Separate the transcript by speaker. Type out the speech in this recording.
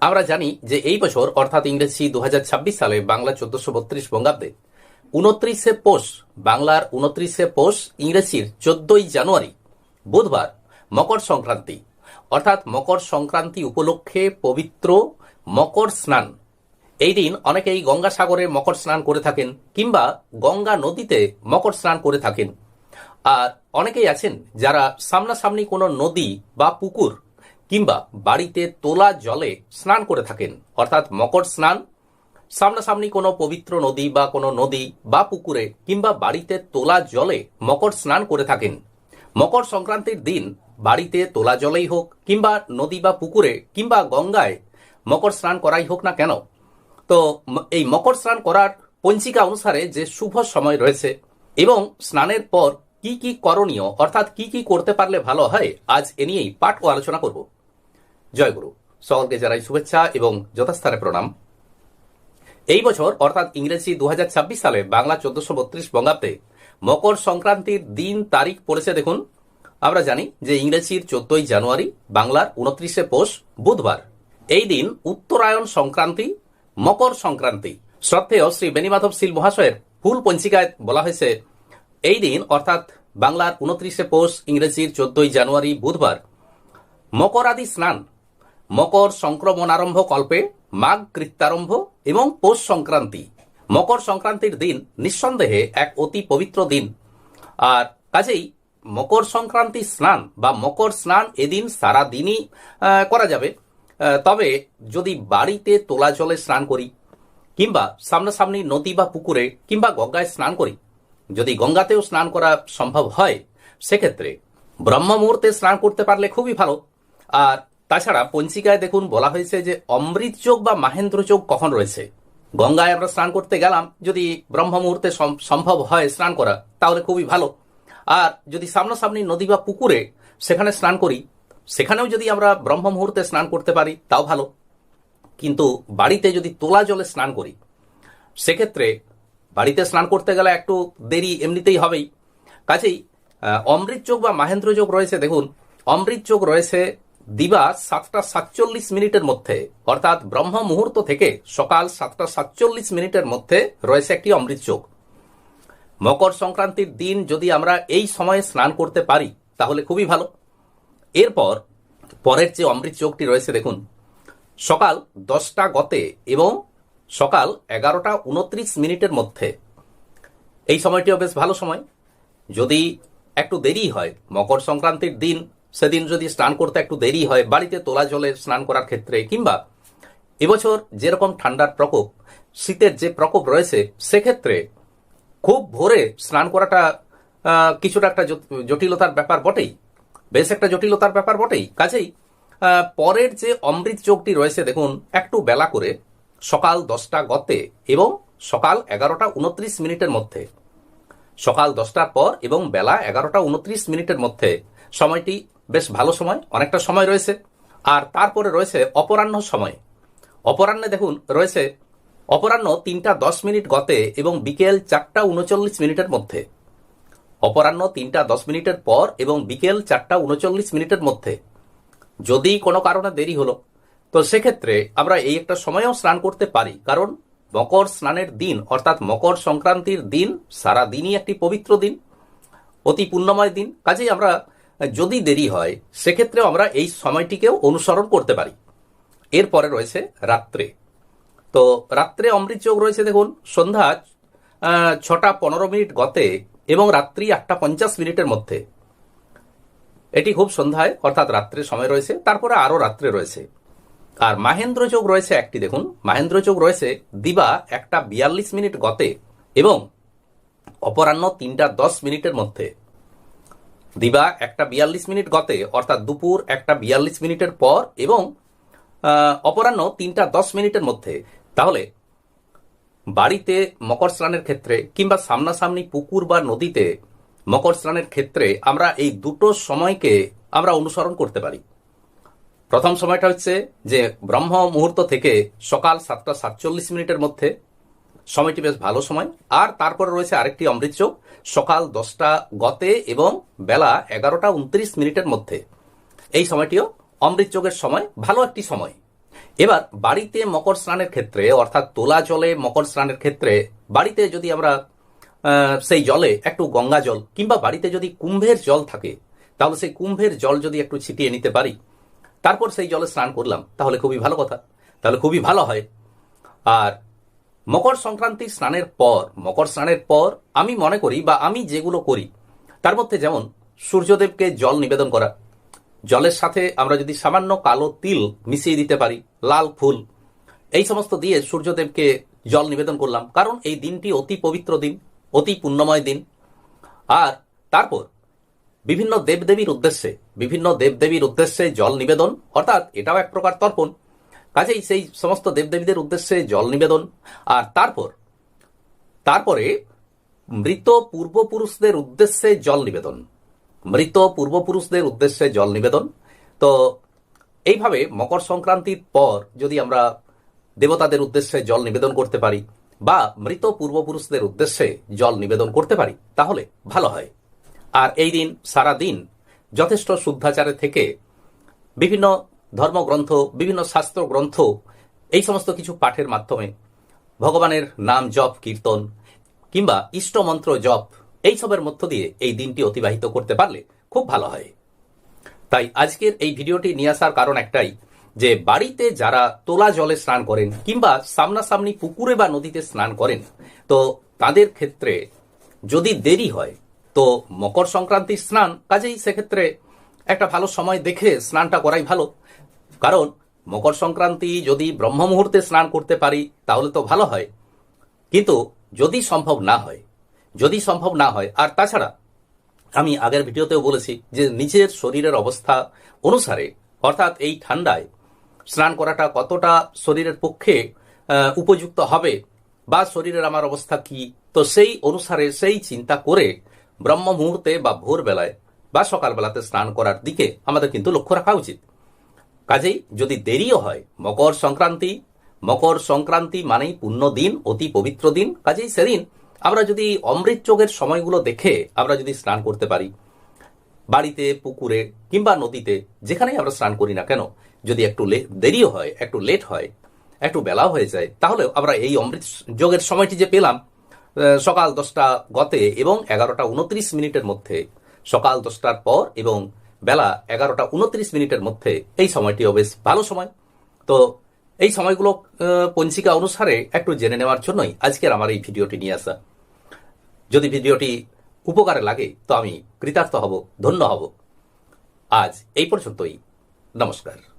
Speaker 1: আমরা জানি যে এই বছর, অর্থাৎ ইংরেজি দু হাজার ছাব্বিশ সালে বাংলা চোদ্দশো বত্রিশ বঙ্গাব্দে, উনত্রিশে পৌষ, বাংলার উনত্রিশে পৌষ ইংরেজির চোদ্দই জানুয়ারি, বুধবার, মকর সংক্রান্তি। অর্থাৎ মকর সংক্রান্তি উপলক্ষে পবিত্র মকর স্নান। এই দিন অনেকেই গঙ্গাসাগরে মকর স্নান করে থাকেন, কিংবা গঙ্গা নদীতে মকর স্নান করে থাকেন। আর অনেকেই আছেন যারা সামনাসামনি কোনো নদী বা পুকুর কিংবা বাড়িতে তোলা জলে স্নান করে থাকেন। অর্থাৎ মকর স্নান, সামনাসামনি কোনো পবিত্র নদী বা কোনো নদী বা পুকুরে কিংবা বাড়িতে তোলা জলে মকর স্নান করে থাকেন। মকর সংক্রান্তির দিন বাড়িতে তোলা জলেই হোক কিংবা নদী বা পুকুরে কিংবা গঙ্গায় মকর স্নান করাই হোক না কেন। তো এই মকর স্নান করার পঞ্জিকা অনুসারে যে শুভ সময় রয়েছে এবং স্নানের পর কি কি করণীয়, অর্থাৎ কি কি করতে পারলে ভালো হয়, আজ এ নিয়েই পাঠ ও আলোচনা করব। জয় গুরু। সকলকে জানাই শুভেচ্ছা এবং যথাস্থানে প্রণাম। এই বছর, অর্থাৎ ইংরেজি দুহাজার ছাব্বিশ সালে বাংলা চোদ্দশো বত্রিশ বঙ্গাব্দে মকর সংক্রান্তির দিন তারিখ পড়েছে দেখুন। আমরা জানি যে ইংরেজির চোদ্দই জানুয়ারি বাংলার উনত্রিশে পৌষ বুধবার। এই দিন উত্তরায়ণ সংক্রান্তি, মকর সংক্রান্তি। শ্রদ্ধেয় শ্রী বেনিমাধব শীল মহাশয়ের ফুল পঞ্চিকায় বলা হয়েছে, এই দিন, অর্থাৎ বাংলার উনত্রিশে পৌষ ইংরেজির চোদ্দই জানুয়ারি বুধবার, মকরাদি স্নান মকর সংক্রমণ আরম্ভ কল্পে, মাঘ কৃত্যারম্ভ এবং পৌষ সংক্রান্তি। মকর সংক্রান্তির দিন নিঃসন্দেহে এক অতি পবিত্র দিন। আর কাজেই মকর সংক্রান্তি স্নান বা মকর স্নান এদিন সারা দিনই করা যাবে। তবে যদি বাড়িতে তোলা জলে স্নান করি, কিংবা সামনাসামনি নদী বা পুকুরে কিংবা গঙ্গায় স্নান করি, যদি গঙ্গাতেও স্নান করা সম্ভব হয়, সেক্ষেত্রে ব্রহ্ম মুহূর্তে স্নান করতে পারলে খুবই ভালো। আর তাছাড়া পঞ্চিকায় দেখুন, বলা হয়েছে যে অমৃত চোখ বা মাহেন্দ্র চোখ কখন রয়েছে? গঙ্গায় আমরা স্নান করতে গেলাম, যদি ব্রহ্ম মুহূর্তে সম- সম্ভব হয় স্নান করা, তাহলে খুবই ভালো। আর যদি সামনাসামনি নদী বা পুকুরে সেখানে স্নান করি, সেখানেও যদি আমরা ব্রহ্ম মুহূর্তে স্নান করতে পারি, তাও ভালো। কিন্তু বাড়িতে যদি তোলা জলে স্নান করি, সেক্ষেত্রে বাড়িতে স্নান করতে গেলে একটু দেরি এমনিতেই হবেই। কাজেই অমৃত যোগ বা মাহেন্দ্র যোগ রয়েছে, দেখুন, অমৃত যোগ রয়েছে দিবা সাতটা সাতচল্লিশ মিনিটের মধ্যে। অর্থাৎ ব্রহ্ম মুহূর্ত থেকে সকাল সাতটা সাতচল্লিশ মিনিটের মধ্যে রয়েছে একটি অমৃত যোগ। মকর সংক্রান্তির দিন যদি আমরা এই সময়ে স্নান করতে পারি, তাহলে খুবই ভালো। এরপর পরের যে অমৃত যোগটি রয়েছে, দেখুন। সকাল দশটা গতে এবং সকাল এগারোটা উনত্রিশ মিনিটের মধ্যে। এই সময়টিও বেশ ভালো সময়। যদি একটু দেরি হয়, মকর সংক্রান্তির দিন সেদিন যদি স্নান করতে একটু দেরি হয়, বাড়িতে তোলা জলে স্নান করার ক্ষেত্রে, কিংবা এবছর যেরকম ঠান্ডার প্রকোপ, শীতের যে প্রকোপ রয়েছে, সেক্ষেত্রে খুব ভোরে স্নান করাটা কিছুটা একটা জট- জটিলতার ব্যাপার বটেই। বেশ একটা জটিলতার ব্যাপার বটেই। কাজেই পরের যে অমৃত যোগটি রয়েছে, দেখুন, একটু বেলা করে সকাল দশটা গতে এবং সকাল এগারোটা উনত্রিশ মিনিটের মধ্যে। সকাল দশটার পর এবং বেলা এগারোটা উনত্রিশ মিনিটের মধ্যে। সময়টি বেশ ভালো সময়, অনেকটা সময় রয়েছে। আর তারপরে রয়েছে অপরাহ্ন সময়। অপরাহ্নে দেখুন, রয়েছে অপরাহ্ন তিনটা দশ মিনিট গতে এবং বিকেল চারটা উনচল্লিশ মিনিটের মধ্যে। অপরাহ্ন তিনটা দশ মিনিটের পর এবং বিকেল চারটা উনচল্লিশ মিনিটের মধ্যে। যদি কোনো কারণে দেরি হলো, তো সেক্ষেত্রে আমরা এই একটা সময়েও স্নান করতে পারি। কারণ মকর স্নানের দিন, অর্থাৎ মকর সংক্রান্তির দিন, সারা দিনই একটি পবিত্র দিন, অতি পুণ্যময় দিন। কাজেই আমরা যদি দেরি হয়, সেক্ষেত্রেও আমরা এই সময়টিকেও অনুসরণ করতে পারি। এরপরে রয়েছে রাত্রে। তো রাত্রে অমৃত যোগ রয়েছে দেখুন, সন্ধ্যা ছটা পনেরো মিনিট গতে এবং রাত্রি আটটা পঞ্চাশ মিনিটের মধ্যে। এটি খুব সন্ধ্যায়, অর্থাৎ রাত্রে সময় রয়েছে, তারপরে আরও রাত্রে রয়েছে। আর মাহেন্দ্র যোগ রয়েছে একটি, দেখুন, মাহেন্দ্র যোগ রয়েছে দিবা একটা বিয়াল্লিশ মিনিট গতে এবং অপরাহ্ন তিনটা দশ মিনিটের মধ্যে। দিবা একটা বিয়াল্লিশ মিনিট গতে, অর্থাৎ দুপুর একটা বিয়াল্লিশ মিনিটের পর এবং অপরাহ্ন তিনটা দশ মিনিটের মধ্যে। তাহলে, বাড়িতে মকর স্নানের ক্ষেত্রে কিংবা সামনাসামনি পুকুর বা নদীতে মকর স্নানের ক্ষেত্রে আমরা এই দুটো সময়কে আমরা অনুসরণ করতে পারি। প্রথম সময়টা হচ্ছে যে ব্রহ্ম মুহূর্ত থেকে সকাল সাতটা সাতচল্লিশ মিনিটের মধ্যে সময়টি বেশ ভালো সময়। আর তারপরে রয়েছে আরেকটি অমৃত যোগ সকাল দশটা গতে এবং বেলা এগারোটা উনত্রিশ মিনিটের মধ্যে। এই সময়টিও অমৃত যোগের সময়, ভালো একটি সময়। এবার বাড়িতে মকর স্নানের ক্ষেত্রে, অর্থাৎ তোলা জলে মকর স্নানের ক্ষেত্রে, বাড়িতে যদি আমরা সেই জলে একটু গঙ্গা জল কিংবা বাড়িতে যদি কুম্ভের জল থাকে, তাহলে সেই কুম্ভের জল যদি একটু ছিটিয়ে নিতে পারি, তারপর সেই জলে স্নান করলাম, তাহলে খুবই ভালো কথা। তাহলে খুবই ভালো হয়। আর মকর সংক্রান্তি স্নানের পর, মকর স্নানের পর আমি মনে করি বা আমি যেগুলো করি, তার মধ্যে যেমন সূর্যদেবকে জল নিবেদন করা, জলের সাথে আমরা যদি সামান্য কালো তিল মিশিয়ে দিতে পারি, লাল ফুল, এই সমস্ত দিয়ে সূর্যদেবকে জল নিবেদন করলাম। কারণ এই দিনটি অতি পবিত্র দিন, অতি পুণ্যময় দিন। আর তারপর বিভিন্ন দেবদেবীর উদ্দেশ্যে, বিভিন্ন দেবদেবীর উদ্দেশ্যে জল নিবেদন, অর্থাৎ এটাও এক প্রকার তর্পণ। কাজেই সেই সমস্ত দেবদেবীদের উদ্দেশ্যে জল নিবেদন। আর তারপর, তারপরে মৃত পূর্বপুরুষদের উদ্দেশ্যে জল নিবেদন। মৃত পূর্বপুরুষদের উদ্দেশ্যে জল নিবেদন। তো এইভাবে মকর সংক্রান্তির পর যদি আমরা দেবতাদের উদ্দেশ্যে জল নিবেদন করতে পারি বা মৃত পূর্বপুরুষদের উদ্দেশ্যে জল নিবেদন করতে পারি, তাহলে ভালো হয়। আর এই দিন সারা দিন যথেষ্ট শুদ্ধাচারে থেকে বিভিন্ন ধর্মগ্রন্থ, বিভিন্ন শাস্ত্র গ্রন্থ এই সমস্ত কিছু পাঠের মাধ্যমে ভগবানের নাম জপ, কীর্তন, কিংবা ইষ্টমন্ত্র জপ এইসবের মধ্য দিয়ে এই দিনটি অতিবাহিত করতে পারলে খুব ভালো হয়। তাই আজকের এই ভিডিওটি নিয়ে আসার কারণ একটাই, যে বাড়িতে যারা তোলা জলে স্নান করেন, কিংবা সামনাসামনি পুকুরে বা নদীতে স্নান করেন, তো তাদের ক্ষেত্রে যদি দেরি হয়, তো মকর সংক্রান্তির স্নান, কাজেই সেক্ষেত্রে একটা ভালো সময় দেখে স্নানটা করাই ভালো। কারণ মকর সংক্রান্তি যদি ব্রহ্ম মুহূর্তে স্নান করতে পারি, তাহলে তো ভালো হয়। কিন্তু যদি সম্ভব না হয়, যদি সম্ভব না হয়, আর তাছাড়া আমি আগের ভিডিওতেও বলেছি যে নিজের শরীরের অবস্থা অনুসারে, অর্থাৎ এই ঠান্ডায় স্নান করাটা কতটা শরীরের পক্ষে উপযুক্ত হবে বা শরীরের আমার অবস্থা কি, তো সেই অনুসারে সেই চিন্তা করে ব্রহ্ম মুহূর্তে বা ভোরবেলায় বা সকালবেলাতে স্নান করার দিকে আমাদের কিন্তু লক্ষ্য রাখা উচিত। কাজেই যদি দেরিও হয়, মকর সংক্রান্তি মকর সংক্রান্তি মানেই পুণ্য দিন অতি পবিত্র দিন, কাজেই সেদিন আমরা যদি অমৃত যোগের সময়গুলো দেখে আমরা যদি স্নান করতে পারি, বাড়িতে, পুকুরে কিংবা নদীতে, যেখানেই আমরা স্নান করি না কেন, যদি একটু দেরিও হয়, একটু লেট হয়, একটু বেলাও হয়ে যায় তাহলে আমরা এই অমৃত যোগের সময়টি যে পেলাম সকাল দশটা গতে এবং এগারোটা উনত্রিশ মিনিটের মধ্যে, সকাল দশটার পর এবং বেলা এগারোটা উনত্রিশ মিনিটের মধ্যে এই সময়টিও বেশ ভালো সময়। তো এই সময়গুলো পঞ্চিকা অনুসারে একটু জেনে নেওয়ার জন্যই আজকের আমার এই ভিডিওটি নিয়ে আসা। যদি ভিডিওটি উপকারে লাগে, তো আমি কৃতার্থ হব, ধন্য হব। আজ এই পর্যন্তই। নমস্কার।